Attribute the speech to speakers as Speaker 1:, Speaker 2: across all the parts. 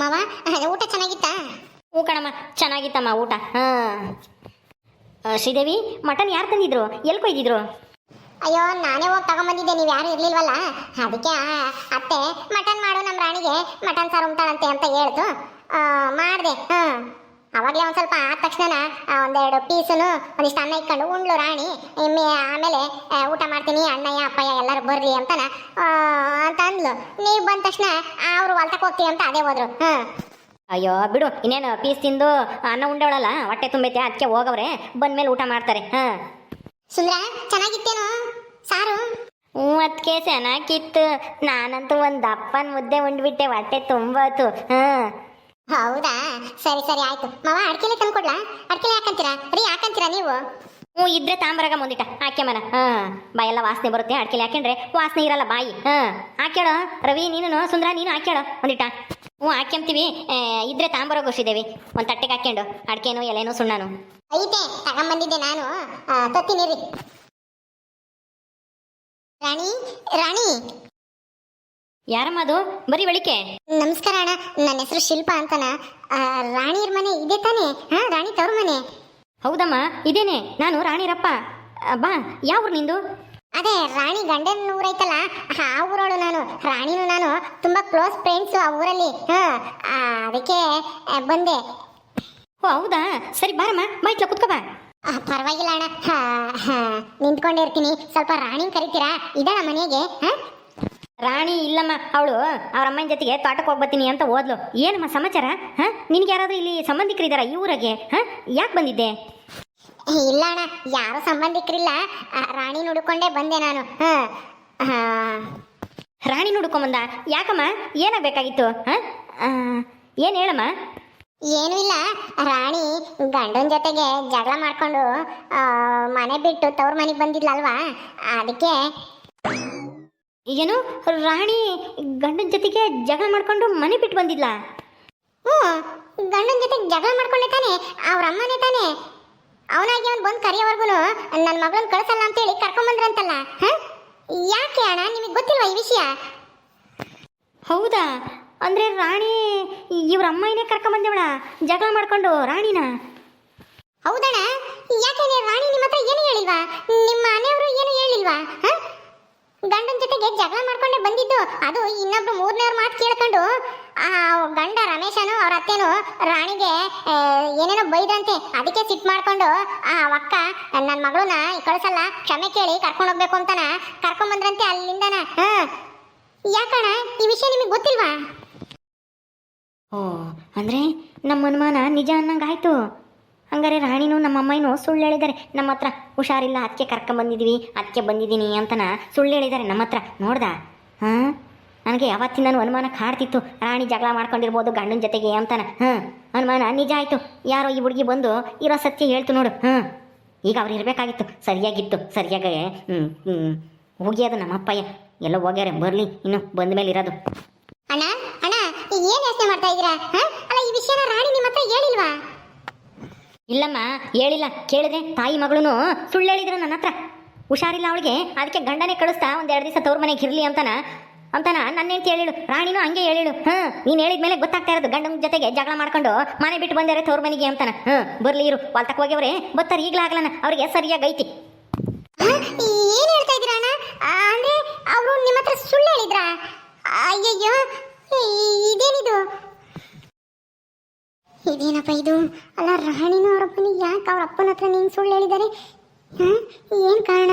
Speaker 1: ಮಾವ ಊಟ ಚೆನ್ನಾಗಿತ್ತಾ?
Speaker 2: ಹ್ಞೂ ಕಣಮ್ಮ ಚೆನ್ನಾಗಿತ್ತಮ್ಮ ಊಟ. ಹಾಂ. ಶ್ರೀದೇವಿ ಮಟನ್ ಯಾರು ತಂದಿದ್ರು? ಎಲ್ಲಿ ಕೊಯ್ದಿದ್ರು?
Speaker 1: ಅಯ್ಯೋ ನಾನೇ ಹೋಗಿ ತಗೊಂಬಂದಿದ್ದೆ ನೀವು ಯಾರು ಇರ್ಲಿಲ್ವಲ್ಲ? ಅದಕ್ಕೆ ಅತ್ತೆ ಮಟನ್ ಮಾಡು ನಮ್ಮ ರಾಣಿಗೆ ಮಟನ್ ಸಾರು ಉಂಟಾಳಂತೆ ಅಂತ ಹೇಳ್ತು. ಮಾಡಿದೆ ಹಾಂ. ಅವಾಗಲೇ ಒಂದು ಸ್ವಲ್ಪ ಆದ ತಕ್ಷಣ ಒಂದೆರಡು ಪೀಸನು ಒಂದಿಷ್ಟು ಅನ್ನ ಇಟ್ಕೊಂಡು ಉಂಡ್ಲು ರಾಣಿ ಆಮೇಲೆ ಊಟ ಮಾಡ್ತೀನಿ ಅಣ್ಣಯ್ಯ ಅಪ್ಪಯ್ಯ ಎಲ್ಲರೂ ಬರ್ರಿ ಅಂತನ ಅಂತ ಅಂದ್ಲು ನೀವು ಬಂದ ತಕ್ಷಣ ಅವರು ಹೊಲ್ತಕ್ಕೆ ಹೋಗ್ತೀವಿ ಅಂತ ಅದೇ ಹೋದ್ರು. ಹಾಂ.
Speaker 2: ಅಯ್ಯೋ ಬಿಡು ಇನ್ನೇನು ಪೀಸ್ ತಿಂದು ಅನ್ನ ಉಂಡವಳಲ್ಲ ಹೊಟ್ಟೆ ತುಂಬೈತೆ ಅದಕ್ಕೆ ಹೋಗವ್ರೆ ಬಂದ್ಮೇಲೆ ಊಟ ಮಾಡ್ತಾರೆ ಹಾಂ.
Speaker 1: ಸುಂದ್ರ ಚೆನ್ನಾಗಿತ್ತೇನು? ಸಾರು?
Speaker 2: ಹ್ಞೂ ಅದಕ್ಕೆ ಚೆನ್ನಾಗಿತ್ತು. ನಾನಂತೂ ಒಂದು ದಪ್ಪನ ಮುದ್ದೆ ಉಂಡ್ಬಿಟ್ಟೆ ಹೊಟ್ಟೆ ತುಂಬಾತು ಹಾಂ.
Speaker 1: ಹೌದಾ? ಸರಿ ಸರಿ ಆಯ್ತು. ಮಾವ ಅಡ್ಕೆಲೆ ತಂದ್ಕೊಡ್ಲಾ? ಅಡ್ಕೆಲೆ ಯಾಕಂತೀರಾ? ರೀ ಯಾಕಂತೀರಾ ನೀವು?
Speaker 2: ಹ್ಞೂ ಇದ್ರೆ ತಾಂಬರಾಗ ಮುಂದಿಟ್ಟ. ಹಾಕ್ಯಮನ ಹಾಂ ಬಾಯೆಲ್ಲ ವಾಸನೆ ಬರುತ್ತೆ ಅಡ್ಕೆಲಿ. ಹಾಕೊಂಡ್ರೆ ವಾಸನೆ ಇರಲ್ಲ ಬಾಯಿ. ಹಾಂ ಹಾಕ್ಯಾಳ ರವಿ ನೀನು ಸುಂದ್ರ ನೀನು ಹಾಕ್ಯಾಳ ಮುಂದಿಟ್ಟ ಹ್ಞೂ ಹಾಕ್ಯಂತೀವಿ ಇದ್ರೆ ತಾಂಬರಾಗ ಹೋಗಿದ್ದೇವೆ ಒಂದು ತಟ್ಟೆಗೆ ಹಾಕ್ಯಂಡು. ಅಡ್ಕೆನು ಎಲೆನೂ ಸುಣ್ಣನು.
Speaker 1: ಐತೆ ತಗೊಂಬಂದಿದ್ದೆ ನಾನು. ತತ್ತೀನಿ ರೀ. ರಾಣಿ ರಾಣಿ.
Speaker 2: ಯಾರಮ್ಮ ಅದು? ಬರೀ ಬಳಿಕೆ
Speaker 1: ನಮಸ್ಕಾರ ಅಣ್ಣ. ಹೆಸರು ಶಿಲ್ಪ ಅಂತನ ರಾಣಿಯರ್ ಮನೆ ಇದೆ ತಾನೇ? ಹಾ ರಾಣಿ ತವ್ರ ಮನೆ.
Speaker 2: ಹೌದಮ್ಮ ಇದೇನೆ. ನಾನು ರಾಣಿರಪ್ಪ. ಆ, ಬಾ ಯಾವ ಊರು ನಿಂದು?
Speaker 1: ಅದೇ ರಾಣಿ ಗಂಡನ ಊರೈತಲ್ಲ ಆ ಊರೋಳು ನಾನು. ರಾಣಿನೂ ನಾನು ತುಂಬಾ ಕ್ಲೋಸ್ ಫ್ರೆಂಡ್ಸು ಆ ಊರಲ್ಲಿ. ಹಾ ಆ, ಅದಕ್ಕೆ ಆ, ಬಂದೆ.
Speaker 2: ಓ ಹೌದಾ? ಸರಿ ಬಾರಮ್ಮ ಬೈತ್ಲ ಕುತ್ಕೋ ಬಾ.
Speaker 1: ಆ, ಪರವಾಗಿಲ್ಲ ಅಣ್ಣ. ಹಾ, ಹಾ, ನಿಂತ್ಕೊಂಡಿರ್ತೀನಿ ಸ್ವಲ್ಪ ರಾಣಿನ ಕರಿತೀರಾ? ಇದಾಳ ಮನೆಗೆ? ಹಾ?
Speaker 2: ರಾಣಿ ಇಲ್ಲಮ್ಮ ಅವಳು ಅವ್ರ ಅಮ್ಮನ ಜೊತೆಗೆ ತೋಟಕ್ಕೆ ಹೋಗ್ಬತ್ತೀನಿ ಅಂತ ಓದ್ಲು. ಏನಮ್ಮ ಸಮಾಚಾರ? ಹಾ? ನಿನಗೆ ಯಾರಾದ್ರೂ ಇಲ್ಲಿ ಸಂಬಂಧಿಕರಿದ್ದಾರ ಈ ಊರಿಗೆ? ಹಾಂ? ಯಾಕೆ ಬಂದಿದ್ದೆ?
Speaker 1: ಇಲ್ಲ ಅಣ್ಣ ಯಾರು ಸಂಬಂಧಿಕರಿಲ್ಲ. ರಾಣಿ ನುಡ್ಕೊಂಡೇ ಬಂದೆ ನಾನು. ಹಾಂ. ಹಾ
Speaker 2: ರಾಣಿ ನುಡ್ಕೊಂಬಂದ? ಯಾಕಮ್ಮ? ಏನಾಗಬೇಕಾಗಿತ್ತು? ಹಾಂ? ಏನು ಹೇಳಮ್ಮ?
Speaker 1: ಏನೂ ಇಲ್ಲ. ರಾಣಿ ಗಂಡನ ಜೊತೆಗೆ ಜಗಳ ಮಾಡ್ಕೊಂಡು ಮನೆ ಬಿಟ್ಟು ತವ್ರ ಮನೆಗೆ ಬಂದಿದ್ಲಲ್ವಾ? ಅದಕ್ಕೆ
Speaker 2: ಏನು? ರಾಣಿ ಗಂಡನ ಜೊತೆಗೆ ಜಗಳ ಮಾಡ್ಕೊಂಡು ಮನೆ ಬಿಟ್ಟು ಬಂದಿಲ್ಲ
Speaker 1: ಹ್ಞೂ ಗಂಡನ ಜೊತೆ ಜಗಳ ಮಾಡ್ಕೊಂಡೆ ತಾನೆ ಅವ್ರ ಅಮ್ಮನೇ ತಾನೆ. ಅವನಾಗಿ ಅವ್ನು ಬಂದು ಕರೆಯೋವರೆಗೂ ನನ್ನ ಮಗಳನ್ನ ಕಳಿಸಲ್ಲ ಅಂತೇಳಿ ಕರ್ಕೊಂಬಂದ್ರಂತಲ್ಲ. ಹಾಂ? ಯಾಕೆ ಅಣ್ಣ ನಿಮಗೆ ಗೊತ್ತಿಲ್ವಾ ಈ ವಿಷಯ?
Speaker 2: ಹೌದಾ? ಅಂದರೆ ರಾಣಿ ಇವ್ರ ಅಮ್ಮನೇ ಕರ್ಕೊಂಬಂದವಳ? ಜಗಳ ಮಾಡ್ಕೊಂಡು ರಾಣಿನ?
Speaker 1: ಹೌದಣ್ಣ ಯಾಕೆ ರಾಣಿ ನಿಮ್ಮ ಹತ್ರ ಏನು ಹೇಳಿಲ್ವಾ? ನಿಮ್ಮ ಮನೆಯವರು ಏನು ಹೇಳಿಲ್ವಾ? ಹ? ಗಂಡನ ಜೊತೆಗೆ ಜಗಳ ಮಾಡ್ಕೊಂಡೆ ಬಂದಿದ್ದು. ಅದು ಇನ್ನೊಬ್ರು ಮೂರನೇವ್ರ ಮಾತು ಕೇಳ್ಕೊಂಡು, ಆ ಗಂಡ ರಮೇಶನು ಅವ್ರ ಅತ್ತೆನು ರಾಣಿಗೆ ಏನೇನೋ ಬೈದಂತೆ ಅದಕ್ಕೆ ಸಿಟ್ಟು ಮಾಡ್ಕೊಂಡು, ಆ ಅಕ್ಕ ನನ್ನ ಮಗಳನ್ನ ಕಳಿಸಲ್ಲ, ಕ್ಷಮೆ ಕೇಳಿ ಕರ್ಕೊಂಡು ಹೋಗ್ಬೇಕು ಅಂತನ. ಕರ್ಕೊಂಬಂದ್ರಂತೆ ಅಲ್ಲಿಂದನ. ಹ. ಯಾಕಣ್ಣ, ಈ ವಿಷಯ ನಿಮಗೆ ಗೊತ್ತಿಲ್ವಾ?
Speaker 2: ಓ, ಅಂದ್ರೆ ನಮ್ಮ ಅನುಮಾನ ನಿಜ ಅನ್ನಂಗಾಯ್ತು. ಹಂಗಾರೆ ರಾಣಿನೂ ನಮ್ಮ ಅಮ್ಮನೂ ಸುಳ್ಳು ಹೇಳಿದ್ದಾರೆ ನಮ್ಮ ಹತ್ರ ಹುಷಾರಿಲ್ಲ ಅದಕ್ಕೆ ಕರ್ಕೊಂಬಂದಿದ್ದೀವಿ ಅದಕ್ಕೆ ಬಂದಿದ್ದೀನಿ ಅಂತನ ಸುಳ್ಳು ಹೇಳಿದ್ದಾರೆ ನಮ್ಮ ಹತ್ರ. ನೋಡ್ದ? ಹಾಂ? ನನಗೆ ಯಾವತ್ತಿಂದನೂ ಅನುಮಾನ ಕಾಡ್ತಿತ್ತು. ರಾಣಿ ಜಗಳ ಮಾಡ್ಕೊಂಡಿರ್ಬೋದು ಗಂಡನ ಜೊತೆಗೆ ಅಂತನ. ಹಾಂ? ಅನುಮಾನ ನಿಜ ಆಯಿತು. ಯಾರೋ ಈ ಹುಡುಗಿ ಬಂದು ಇರೋ ಸತ್ಯ ಹೇಳ್ತು ನೋಡು. ಹಾಂ? ಈಗ ಅವ್ರು ಇರಬೇಕಾಗಿತ್ತು. ಸರಿಯಾಗಿತ್ತು. ಸರಿಯಾಗಿ ಹ್ಞೂ ಹ್ಞೂ ನಮ್ಮಪ್ಪಯ್ಯ ಎಲ್ಲ ಹೋಗ್ಯಾರೆ, ಬರಲಿ. ಇನ್ನು ಬಂದ ಮೇಲೆ ಇರೋದು.
Speaker 1: ಅಣ್ಣ ಅಣ್ಣ, ಏನು ಯೋಚನೆ ಮಾಡ್ತಾ ಇದ್ದೀರಾ? ಅಲ್ಲ, ಈ ವಿಷಯನ ರಾಣಿ ನಿಮ್ಮ ಹತ್ರ ಹೇಳಿಲ್ವಾ?
Speaker 2: ಇಲ್ಲಮ್ಮ, ಹೇಳಿಲ್ಲ. ಕೇಳಿದ್ರೆ ತಾಯಿ ಮಗಳೂ ಸುಳ್ಳು ಹೇಳಿದ್ರು ನನ್ನ ಹತ್ರ. ಹುಷಾರಿಲ್ಲ ಅವಳಿಗೆ. ಅದಕ್ಕೆ ಗಂಡನೇ ಕಳಿಸ್ತಾ ಒಂದೆರಡು ದಿವಸ ತವ್ರ ಮನೆಗೆ ಇರಲಿ ಅಂತಾನ. ಅಂತಾನ, ನನ್ನೇಂತ ಹೇಳಿಳು. ರಾಣಿನೂ ಹಂಗೆ ಹೇಳಿಳು. ಹಾಂ ನೀನು ಹೇಳಿದ್ಮೇಲೆ ಗೊತ್ತಾಗ್ತಾ ಇರೋದು. ಗಂಡನ ಜೊತೆಗೆ ಜಗಳ ಮಾಡ್ಕೊಂಡು ಮನೆ ಬಿಟ್ಟು ಬಂದಾರೆ ತವ್ರ ಮನೆಗೆ ಅಂತಾನ. ಹ್ಞೂ ಬರ್ಲಿ ಇರು. ಹೊಲ್ತಕ್ಕೆ ಹೋಗ್ಯವ್ರೆ. ಬರ್ತಾರೆ ಈಗಲಾಗ್ಲನ ಅವ್ರಿಗೆ ಸರಿಯಾಗಿ ಐತಿ.
Speaker 1: ಏನು ಹೇಳ್ತಾ ಅವರು ನಿಮ್ಮ ಹತ್ರ ಹೇಳಿದ್ರಾ? ಅಯ್ಯಯ್ಯೋ ಇದೇನಿದು? ಇದೇನಪ್ಪ ಇದು? ಅಲ್ಲ ರಾಣಿನೂ ಅವ್ರ ಅಪ್ಪನಿಗೆ ಯಾಕೆ ಅವ್ರ ಅಪ್ಪನ ಹತ್ರ ನೀನು ಸುಳ್ಳು ಹೇಳಿದ್ದಾರೆ? ಹಾಂ? ಏನ್ ಕಾರಣ?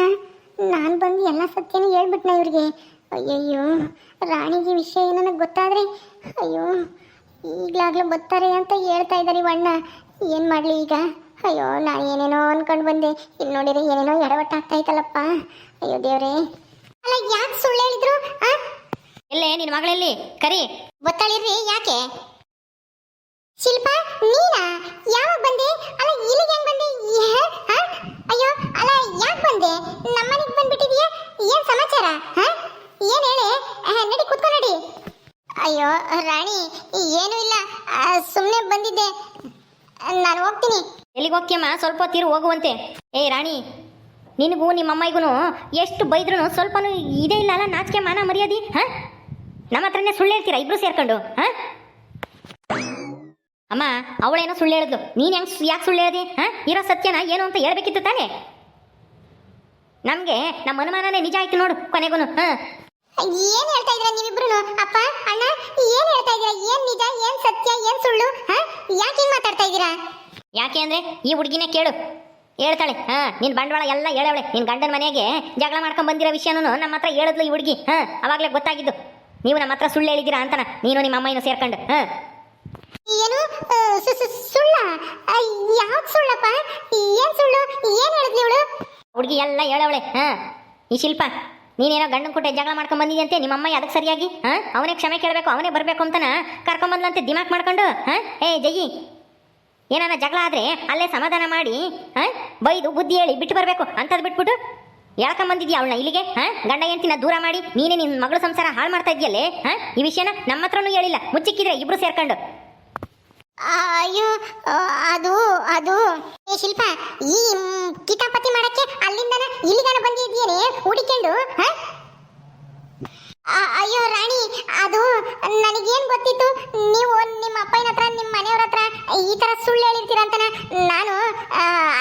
Speaker 1: ನಾನು ಬಂದು ಎಲ್ಲ ಸತ್ಯನೂ ಹೇಳ್ಬಿಟ್ನ ಇವ್ರಿಗೆ. ಅಯ್ಯಯ್ಯೋ ರಾಣಿಗೆ ವಿಷಯ ನನಗೆ ಗೊತ್ತಾದ್ರೆ ಅಯ್ಯೋ ಈಗಲಾಗ್ಲೂ ಬರ್ತಾರೆ ಅಂತ ಹೇಳ್ತಾ ಇದ್ದಾರೆ ಇವಣ್ಣ ಏನು ಮಾಡಲಿ ಈಗ? ಅಯ್ಯೋ ನಾನು ಏನೇನೋ ಅನ್ಕೊಂಡು ಬಂದೆ. ಇಲ್ಲಿ ನೋಡಿದ್ರೆ ಏನೇನೋ ಎಡವಟ್ಟ ಆಗ್ತಾ ಐತಲ್ಲಪ್ಪ ಅಯ್ಯೋ ದೇವ್ರೆ. ಅಲ್ಲ ಯಾಕೆ ಸುಳ್ಳು ಹೇಳಿದ್ರು? ಆ?
Speaker 2: ಎಲ್ಲೇ ನಿನ್ನ ಮಗಳಲ್ಲಿ? ಕರಿ.
Speaker 1: ಗೊತ್ತಾಳಿರ್ರಿ ಯಾಕೆ? ಶಿಲ್ಪ, ನೀನಾ? ಯಾವಾಗ ಬಂದೆ? ಅಲ್ಲ, ಇಲ್ಲಿಗೆ ಹೆಂಗ್ ಬಂದೆ? ಅಯ್ಯೋ, ಅಲ್ಲ, ಯಾಕೆ ಬಂದೆ? ನಮ್ಮನೆಗೆ ಬಂದ್ಬಿಟ್ಟಿದೀಯ? ಏನ್ ಸಮಾಚಾರ ಏನ್ ಹೇಳಿ? ನಡಿ, ಕುತ್ಕೊ, ನಡಿ. ಅಯ್ಯೋ, ರಾಣಿ, ಏನೂ ಇಲ್ಲ. ಸುಮ್ಮನೆ ಬಂದಿದ್ದೆ. ನಾನು ಹೋಗ್ತೀನಿ.
Speaker 2: ಎಲ್ಲಿಗೆ ಹೋಗ್ತೀಯಮ್ಮ ಸ್ವಲ್ಪ ತೀರು ಹೋಗುವಂತೆ. ಏ, ರಾಣಿ, ನಿನಗೂ ನಿಮ್ಮ ಅಮ್ಮಗೂ ಎಷ್ಟು ಬೈದ್ರು ಸ್ವಲ್ಪನೂ ಇದೇ ಇಲ್ಲ ಅಲ್ಲ? ನಾಚಿಕೆ, ಮಾನ, ಮರ್ಯಾದಿ, ಹಾಂ? ನಮ್ಮ ಹತ್ರನೇ ಸುಳ್ಳು ಹೇಳ್ತೀರಾ? ಇಬ್ರು ಸೇರ್ಕೊಂಡು, ಹಾಂ? ಅಮ್ಮ ಅವಳೇನೋ ಸುಳ್ಳು ಹೇಳಿದ್ಲು. ನೀನು ಹೆಂಗ್ ಯಾಕೆ ಸುಳ್ಳು ಹೇಳಿದೆ? ಹಾ? ಇರೋ ಸತ್ಯನ ಏನು ಅಂತ ಹೇಳ್ಬೇಕಿತ್ತು ತಾನೇ? ನಮಗೆ ನಮ್ಮ ಅನುಮಾನನೇ ನಿಜ ಆಯ್ತು ನೋಡು ಕೊನೆಗೂ. ಹಾ.
Speaker 1: ಏನ್ ಹೇಳ್ತಾ ಇದ್ರ ನೀವಿಬ್ರು ಅಪ್ಪ ಅಣ್ಣ ಏನ್ ಹೇಳ್ತಾ ಇದೀರಾ ಏನ್ ನಿಜ ಏನ್ ಸತ್ಯ ಏನ್ ಸುಳ್ಳು? ಹ? ಯಾಕೆ ಹಿಂಗ್ ಮಾತಾಡ್ತಾ ಇದ್ದೀರಾ?
Speaker 2: ಯಾಕೆ ಅಂದ್ರೆ ಈ ಹುಡುಗಿನೇ ಕೇಳು. ಹೇಳ್ತಾಳೆ. ಹಾ ನಿನ್ ಬಂಡವಾಳ ಎಲ್ಲ ಹೇಳವಳೆ. ನಿನ್ ಗಂಡನ ಮನೆಗೆ ಜಗಳ ಮಾಡ್ಕೊಂಡ್ ಬಂದಿರೋ ವಿಷಯನೂ ನಮ್ಮ ಹತ್ರ ಹೇಳಿದ್ಲು ಈ ಹುಡುಗಿ. ಹಾ ಅವಾಗ್ಲೇ ಗೊತ್ತಾಗಿದ್ದು. ನೀವು ನಮ್ಮ ಹತ್ರ ಸುಳ್ಳು ಹೇಳಿದ್ದೀರಾ ಅಂತನ. ನೀನು ನಿಮ್ಮ ಅಮ್ಮನೂ ಸೇರ್ಕೊಂಡು. ಹಾ.
Speaker 1: ಏನು ಸುಳ್ಳ? ಯಾವ್ದು ಸುಳ್ಳಪ್ಪ? ಏನ್ ಸುಳ್ಳು? ಏನ್ ಹೇಳಿದ್ಲಿ ಇವಳು
Speaker 2: ಹುಡುಗಿ ಎಲ್ಲ ಹೇಳವಳೆ, ಹಾ? ಈ ಶಿಲ್ಪ, ನೀನೇನೋ ಗಂಡನ ಕೊಟ್ಟೆ ಜಗಳ ಮಾಡ್ಕೊಂಡ್ ಬಂದಿದ್ಯಂತೆ? ನಿಮ್ಮ ಅಮ್ಮ ಅದಕ್ಕೆ ಸರಿಯಾಗಿ, ಹಾ? ಅವನೇ ಕ್ಷಮೆ ಕೇಳಬೇಕು, ಅವನೇ ಬರಬೇಕು ಅಂತನ ಕರ್ಕೊಂಬಂದ್ಲಂತೆ ದಿಮಾಕ್ ಮಾಡ್ಕೊಂಡು, ಹಾ? ಏ, ಜಯ್ಯಿ, ಏನಾನ ಜಗಳ ಆದ್ರೆ ಅಲ್ಲೇ ಸಮಾಧಾನ ಮಾಡಿ, ಹಾ? ಬೈದು, ಬುದ್ಧಿ ಹೇಳಿ ಬಿಟ್ಟು ಬರಬೇಕು, ಅಂತದ್ ಬಿಟ್ಬಿಟ್ಟು ಹೇಳ್ಕೊಂಬಂದಿದ್ಯಾ ಅವಳನ್ನ ಇಲ್ಲಿಗೆ, ಹಾ? ಗಂಡ ಹೆಂಡ್ತಿನ ದೂರ ಮಾಡಿ, ನೀನೇ ನಿನ್ನ ಮಗಳು ಸಂಸಾರ ಹಾಳು ಮಾಡ್ತಾ ಇದೆಯಲ್ಲೇ, ಹಾ? ಈ ವಿಷಯನ ನಮ್ಮ ಹತ್ರನೂ ಹೇಳಿಲ್ಲ, ಮುಚ್ಚಿಕ್ಕಿದ್ರೆ ಇಬ್ರು ಸೇರ್ಕೊಂಡು.
Speaker 1: ಅಯ್ಯೋ ಅದು ಅದು ಏ ಶಿಲ್ಪ ಈ ಕಿತಾಪತಿ ಮಾಡಕ್ಕೆ ಅಲ್ಲಿಂದನ ಇಲ್ಲಿಗಾನ ಬಂದಿದ್ದೀನಿ ಹುಡಿಕೊಂಡು ಹ? ಅಯ್ಯೋ ರಾಣಿ, ಅದು ನನಗೇನು ಗೊತ್ತಿತ್ತು? ನೀವು ನಿಮ್ಮ ಅಪ್ಪನ ಹತ್ರ, ನಿಮ್ಮ ಮನೆಯವ್ರ ಹತ್ರ ಈ ತರ ಸುಳ್ಳು ಹೇಳಿರ್ತೀರ ಅಂತ ನಾನು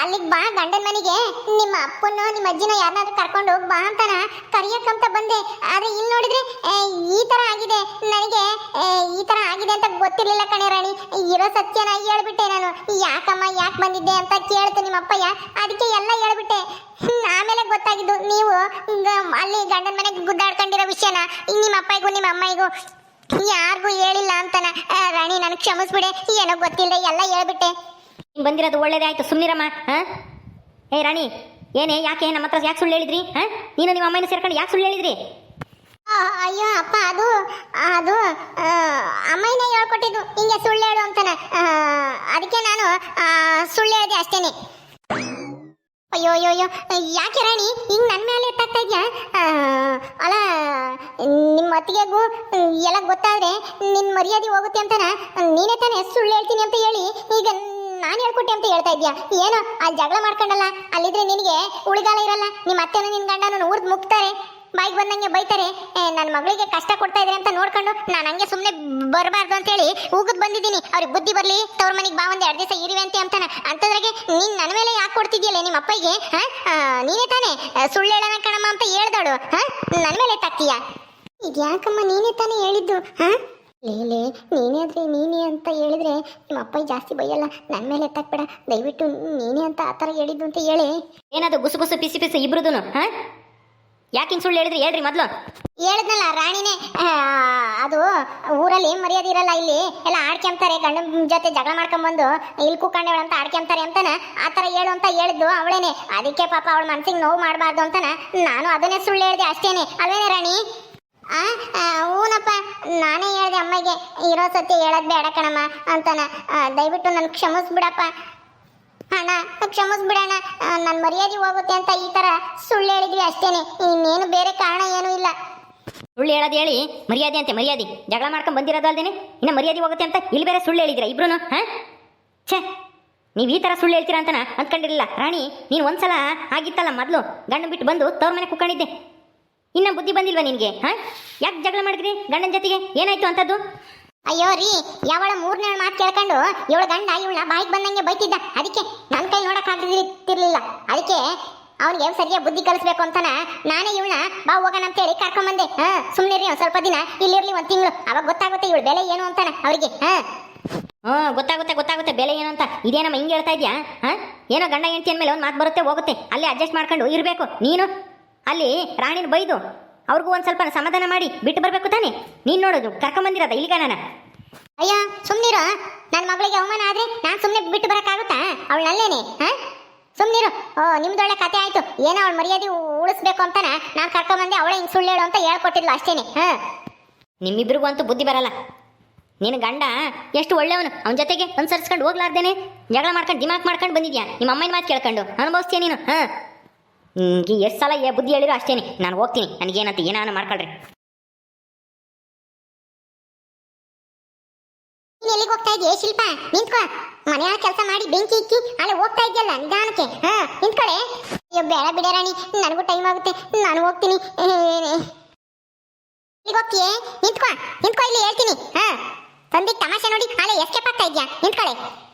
Speaker 1: ಅಲ್ಲಿಗೆ ಬಾ ಗಂಡನ ಮನೆಗೆ. ನಿಮ್ಮ ಅಪ್ಪನ, ನಿಮ್ಮ ಅಜ್ಜಿನ ಯಾರನ್ನಾದ್ರೂ ಕರ್ಕೊಂಡು ಬಾ ಅಂತನ ಕರಿಯಕ್ಕಂತ ಬಂದೆ. ಆದ್ರೆ ಇಲ್ಲಿ ನೋಡಿದ್ರೆ ಈ ತರ ಆಗಿದೆ. ನನಗೆ ಈ ತರ ಆಗಿದೆ ಅಂತ ಗೊತ್ತಿರಲಿಲ್ಲ ಕಣೆ ರಾಣಿ. ಇರೋ ಸತ್ಯನ ಹೇಳ್ಬಿಟ್ಟೆ ನಾನು. ಯಾಕಮ್ಮ, ಯಾಕೆ ಬಂದಿದ್ದೆ ಅಂತ ಕೇಳ್ತು ನಿಮ್ಮ ಅಪ್ಪಯ್ಯ. ಅದಕ್ಕೆ ಎಲ್ಲ ಹೇಳ್ಬಿಟ್ಟೆ ಹ್ಮ್, ಆಮೇಲೆ ಗೊತ್ತಾಗಿದ್ದು ನೀವು ಅಲ್ಲಿ ಗಂಡನ ಮನೆಗೆ ಗುದ್ದಾಡ್ಕೊಂಡಿರೋ ವಿಷಯನ ನಿಮ್ಮ ಅಪ್ಪಾಯಿಗೂ ನಿಮ್ಮ ಅಮ್ಮಯ್ಯಗೂ ಯಾರಿಗೂ ಹೇಳಿಲ್ಲ ಅಂತನ? ರಾಣಿ ನನಗೆ ಕ್ಷಮಿಸ್ಬಿಡೆ. ಏನೋ ಗೊತ್ತಿಲ್ಲ ಎಲ್ಲ ಹೇಳ್ಬಿಟ್ಟೆ.
Speaker 2: ನೀನ್ ಬಂದಿರೋದು ಒಳ್ಳೇದೇ ಆಯ್ತು ಸುಮ್ಮನಿರಮ್ಮ ಹಾ ಏ ರಾಣಿ ಏನೇ ಯಾಕೆ ನಮ್ಮ ಹತ್ರ ಯಾಕೆ ಸುಳ್ಳು ಹೇಳಿದ್ರಿ ಹಾ ನೀನು ನಿಮ್ಮ ಅಮ್ಮನ ಸೇರ್ಕೊಂಡು ಯಾಕೆ ಸುಳ್ಳು ಹೇಳಿದ್ರಿ?
Speaker 1: ಅಯ್ಯೋ ಅಪ್ಪ ಅದು ಅದು ಅಮ್ಮನೇ ಹೇಳ್ಕೊಟ್ಟಿದ್ದು ಹಿಂಗೆ ಸುಳ್ಳು ಹೇಳು ಅಂತಾನ. ಅದಕ್ಕೆ ನಾನು ಸುಳ್ಳು ಹೇಳಿದೆ ಅಷ್ಟೇನೆ. ಅಯ್ಯೋ ಅಯ್ಯೋ ಅಯ್ಯೋ. ಯಾಕೆ ರಾಣಿ? ಹಿಂಗ್ ನನ್ನ ಮೇಲೆ ಎತ್ತಾಗ್ತಾ ಇದೆಯಾ? ಅಲ್ಲ ನಿಮ್ಮ ಅತ್ತಿಗೆಗೂ ಎಲ್ಲ ಗೊತ್ತಾದ್ರೆ ನಿನ್ ಮರ್ಯಾದೆ ಹೋಗುತ್ತೆ ಅಂತಾನ? ನೀನೇ ತಾನೇ ಸುಳ್ಳು ಹೇಳ್ತೀನಿ ಅಂತ ಹೇಳಿ ಈಗ ನಾನು ಹೇಳ್ಕೊಟ್ಟೆ ಅಂತ ಹೇಳ್ತಾ ಇದ್ಯಾ? ಏನೋ, ಅಲ್ಲಿ ಜಗಳ ಮಾಡ್ಕೊಂಡಲ್ಲ? ಅಲ್ಲಿದ್ರೆ ನಿನಗೆ ಉಳಿಗಾಲ ಇರಲ್ಲ. ನಿಮ್ಮ ಅತ್ತೆನೂ ನಿನ್ನ ಗಂಡನೂ ಊರ್ದು ಮುಗ್ತಾರೆ. ಬಾಯಿಗೆ ಬಂದಂಗೆ ಬೈತಾರೆ ನನ್ನ ಮಗಳಿಗೆ ಕಷ್ಟ ಕೊಡ್ತಾ ಇದ್ರೆ ಅಂತ ನೋಡ್ಕೊಂಡು ನಾನು ಹಂಗೆ ಸುಮ್ಮನೆ ಬರಬಾರ್ದು ಅಂತ ಹೇಳಿ ಉಗಿದ್ ಬಂದಿದ್ದೀನಿ. ಅವ್ರಿಗೆ ಬುದ್ಧಿ ಬರಲಿ, ತವ್ರ ಮನೆಗೆ ಬಾ, ಒಂದು ಎರಡು ದಿವಸ ಇರುವೆ ಅಂತ ಅಂತಾನೆ. ಅಂತದ್ರಾಗೆ ನೀನ್ ನನ್ನ ಮೇಲೆ ಯಾಕೆ ಕೊಡ್ತಿದ್ಯಲ್ಲ ನಿಮ್ಮ ಅಪ್ಪಗೆ ನೀನೇ ತಾನೇ? ಸುಳ್ಳು ಹೇಳೋಣ ಕಣಮ್ಮ ಅಂತ ಹೇಳ್ದಾಳು ಹಾ? ನನ್ನ ಮೇಲೆ ತಕ್ತೀಯ? ಇದ್ಯಾಕಮ್ಮ ನೀನೇ ತಾನೇ ಹೇಳಿದ್ದು? ಹಾ? ಲೇಲೆ ನೀನೇ ಆದ್ರೆ ನೀನೇ ಅಂತ ಹೇಳಿದ್ರೆ ನಿಮ್ಮ ಅಪ್ಪ ಜಾಸ್ತಿ ಬೈಯಲ್ಲ ನನ್ನ ಮೇಲೆ ಎತ್ತಾಕ್ಬೇಡ ದಯವಿಟ್ಟು ನೀನೇ ಅಂತ ಆ ಥರ ಹೇಳಿದ್ದು ಅಂತ ಹೇಳಿ.
Speaker 2: ಏನಾದ್ರು ಗುಸು ಗುಸು, ಪಿಸಿ ಪಿಸಿ ಇಬ್ರುದುನು, ಹಾ? ಯಾಕೆ ಹಿಂಗೆ ಸುಳ್ಳು ಹೇಳಿದ್ರಿ? ಹೇಳ್ರಿ ಮೊದಲು.
Speaker 1: ಹೇಳಿದ್ನಲ್ಲ ರಾಣಿನೇ ಅದು ಊರಲ್ಲಿ ಮರ್ಯಾದೆ ಇರಲ್ಲ ಇಲ್ಲಿ. ಎಲ್ಲ ಆಡ್ಕೊಂತಾರೆ ಗಂಡನ ಜೊತೆ ಜಗಳ ಮಾಡ್ಕೊಂಬಂದು ಇಲ್ಲಿ ಕೂಕೊಂಡವಳು ಅಂತ ಆಡ್ಕೊಂತಾರೆ ಅಂತಾನ ಆ ಥರ ಹೇಳು ಅಂತ ಹೇಳಿದ್ದು ಅವಳೇನೆ. ಅದಕ್ಕೆ ಪಾಪ ಅವಳ ಮನ್ಸಿಗೆ ನೋವು ಮಾಡಬಾರ್ದು ಅಂತಾನ ನಾನು ಅದನ್ನೇ ಸುಳ್ಳು ಹೇಳಿದೆ ಅಷ್ಟೇನೆ. ಅಲ್ವೇನೆ ರಾಣಿ? ಆ ಹೂನಪ್ಪ ನಾನೇ ಹೇಳಿದೆ ಅಮ್ಮಗೆ ಇರೋ ಸತಿ ಹೇಳೋದು ಬೇಡ ಕಣಮ್ಮ ಅಂತಾನ. ಆ, ದಯವಿಟ್ಟು ನನ್ ಕ್ಷಮಿಸ್ಬಿಡಪ್ಪ. ಅಣ್ಣ ಕ್ಷಮಿಸ್ಬಿಡಣ್ಣ ನನ್ನ ಮರ್ಯಾದೆ ಹೋಗುತ್ತೆ ಅಂತ ಈ ತರ ಸುಳ್ಳು ಹೇಳಿದ್ವಿ ಅಷ್ಟೇನೆ. ಇನ್ನೇನು ಬೇರೆ ಕಾರಣ ಏನೂ ಇಲ್ಲ.
Speaker 2: ಸುಳ್ಳು ಹೇಳೋದು ಹೇಳಿ, ಮರ್ಯಾದೆ ಅಂತೆ, ಮರ್ಯಾದೆ. ಜಗಳ ಮಾಡ್ಕೊಂಡು ಬಂದಿರೋದು ಅಲ್ದೇನೆ? ಇನ್ನು ಮರ್ಯಾದೆ ಹೋಗುತ್ತೆ ಅಂತ ಇಲ್ಲಿ ಬೇರೆ ಸುಳ್ಳು ಹೇಳಿದಿರ ಇಬ್ರು ಹಾ? ಛೇ, ನೀವು ಈ ಥರ ಸುಳ್ಳು ಹೇಳ್ತೀರಾ ಅಂತನ ಅಂದ್ಕೊಂಡಿರಲಿಲ್ಲ. ರಾಣಿ, ನೀನು ಒಂದ್ಸಲ ಆಗಿತ್ತಲ್ಲ ಮೊದಲು? ಗಂಡು ಬಿಟ್ಟು ಬಂದು ತವ್ರ ಮನೆ ಕುಕ್ಕೊಂಡಿದ್ದೆ ಇನ್ನ ಬುದ್ಧಿ ಬಂದಿಲ್ವಾ ನಿನಗೆ, ಹಾ? ಯಾಕೆ ಜಗಳ ಮಾಡಿದ್ರಿ ಗಂಡನ ಜೊತೆಗೆ? ಏನಾಯ್ತು ಅಂತದ್ದು?
Speaker 1: ಅಯ್ಯೋ ರೀ, ಯಾವಳ ಮೂರನೇ ಮಾತು ಕೇಳ್ಕೊಂಡು ಇವಳ ಗಂಡ, ಇವಳ ಬಾಯಿಗೆ ಬಂದಂಗೆ ಬೈತಿದ್ದ. ಅದಕ್ಕೆ ನನ್ನ ಕೈ ನೋಡಕ್ ಆಗ್ತಿರ್ಲಿಲ್ಲ ಅದಕ್ಕೆ ಅವನಿಗೆ ಸರಿಯಾಗಿ ಬುದ್ಧಿ ಕಲಿಸ್ಬೇಕು ಅಂತಾನ ನಾನೇ ಇವಳ ಬಾ ಹೋಗೋಣ ಅಂತ ಹೇಳಿ ಕರ್ಕೊಂಬಂದೆ. ಹಾ ಸುಮ್ಮನೆ ಒಂದ್ ಸ್ವಲ್ಪ ದಿನ ಇಲ್ಲಿರ್ಲಿ ಒಂದು ತಿಂಗಳು. ಅವಾಗ ಗೊತ್ತಾಗುತ್ತೆ ಇವಳು ಬೆಲೆ ಏನು ಅಂತಾನೆ ಅವರಿಗೆ. ಹಾ.
Speaker 2: ಹ್ಞೂ ಗೊತ್ತಾಗುತ್ತೆ ಗೊತ್ತಾಗುತ್ತೆ ಬೆಲೆ ಏನು ಅಂತ. ಇದೇನಮ್ಮ ಹಿಂಗೆ ಹೇಳ್ತಾ ಇದೆಯಾ? ಹಾಂ, ಏನೋ ಗಂಡ ಹೆಂಡತಿ ಅಂದಮೇಲೆ ಒಂದು ಮಾತು ಬರುತ್ತೆ, ಹೋಗುತ್ತೆ. ಅಲ್ಲಿ ಅಡ್ಜಸ್ಟ್ ಮಾಡ್ಕೊಂಡು ಇರಬೇಕು. ನೀನು? ಅಲ್ಲಿ ರಾಣಿನ ಬೈದು. ಅವ್ರಿಗೂ ಒಂದು ಸ್ವಲ್ಪ ಸಮಾಧಾನ ಮಾಡಿ ಬಿಟ್ಟು ಬರಬೇಕು ತಾನೇ. ನೀನು ನೋಡೋದು ಕರ್ಕೊಂಬಂದಿರೋದ ಇಲ್ಲಿಗ ನಾನು
Speaker 1: ಅಯ್ಯೋ ಸುಮ್ನಿರು. ನನ್ನ ಮಗಳಿಗೆ ಅವಮಾನ ಆದ್ರೆ ನಾನು ಸುಮ್ಮನೆ ಬಿಟ್ಟು ಬರೋಕ್ಕಾಗುತ್ತಾ? ಅವಳು ನಲ್ಲೇನೆ ಹಾಂ? ಸುಮ್ನಿರು. ಓ ನಿಮ್ದೊಳ್ಳೆ ಕತೆ ಆಯ್ತು. ಏನೋ ಅವಳು ಮರ್ಯಾದೆ ಉಳಿಸ್ಬೇಕು ಅಂತಾನೆ ನಾನು ಕರ್ಕೊಂಬಂದೆ ಅವಳೇ ಹಿಂಗ್ ಸುಳ್ಳು ಹೇಳು ಅಂತ ಹೇಳ್ಕೊಟ್ಟಿದ್ಲು ಅಷ್ಟೇನೆ ಹಾಂ?
Speaker 2: ನಿಮ್ಮಿಬ್ರಿಗೂ ಅಂತೂ ಬುದ್ಧಿ ಬರಲ್ಲ. ನಿನ್ನ ಗಂಡ ಎಷ್ಟು ಒಳ್ಳೆಯವನು. ಅವನ ಜೊತೆಗೆ ಅನುಸರಿಸ್ಕೊಂಡು ಹೋಗ್ಲಾರ್ದೇನೆ. ಜಗಳ ಮಾಡ್ಕೊಂಡು ದಿಮಾಕ್ ಮಾಡ್ಕೊಂಡು ಬಂದಿದ್ಯಾ? ನಿಮ್ಮ ಅಮ್ಮನ ಮಾತು ಕೇಳ್ಕೊಂಡು. ಅನುಭವಿಸ್ತೀಯ ನೀನು ಹಾಂ? ಎಷ್ಟು ಸಲ ಏ ಬುದ್ಧಿ ಹೇಳಿರೋ ಅಷ್ಟೇನೆ. ನಾನು ಹೋಗ್ತೀನಿ. ನನಗೇನಂತ ಏನಾನ ಮಾಡ್ಕೊಳ್ರಿ.
Speaker 1: ನೀನ್ ಎಲ್ಲಿಗೆ ಹೋಗ್ತಾ ಇದೀಯ? ಶಿಲ್ಪ, ನಿಂತ್ಕೊ. ಮನೆಯ ಕೆಲಸ ಮಾಡಿ ಬೆಂಕಿ ಇಕ್ಕಿ ಅಲ್ಲಿ ಹೋಗ್ತಾ ಇದೆಯಲ್ಲ, ನಿಧಾನಕ್ಕೆ. ಹಾ, ನಿಂತ್ಕೊಳೆ. ಅಯ್ಯೋ, ಬೇಡ, ಬಿಡ ರಾಣಿ. ನನಗೂ ಟೈಮ್ ಆಗುತ್ತೆ. ನಾನು ಹೋಗ್ತೀನಿ. ಇಲ್ಲಿಗೆ ಹೋಗ್ತೀಯ? ನಿಂತ್ಕೊ. ನಿಂತ್ಕೊ, ಇಲ್ಲಿ ಹೇಳ್ತೀನಿ. ಹಾ. ಸಂದಿಗ್ ತಮಾಷೆ ನೋಡಿ. ಅಲ್ಲೇ ಎಸ್ಕೇಪ್ ಆಗ್ತಾ ಇದ್ಯಾ? ನಿಂತ್ಕೊಳ್ಳೆ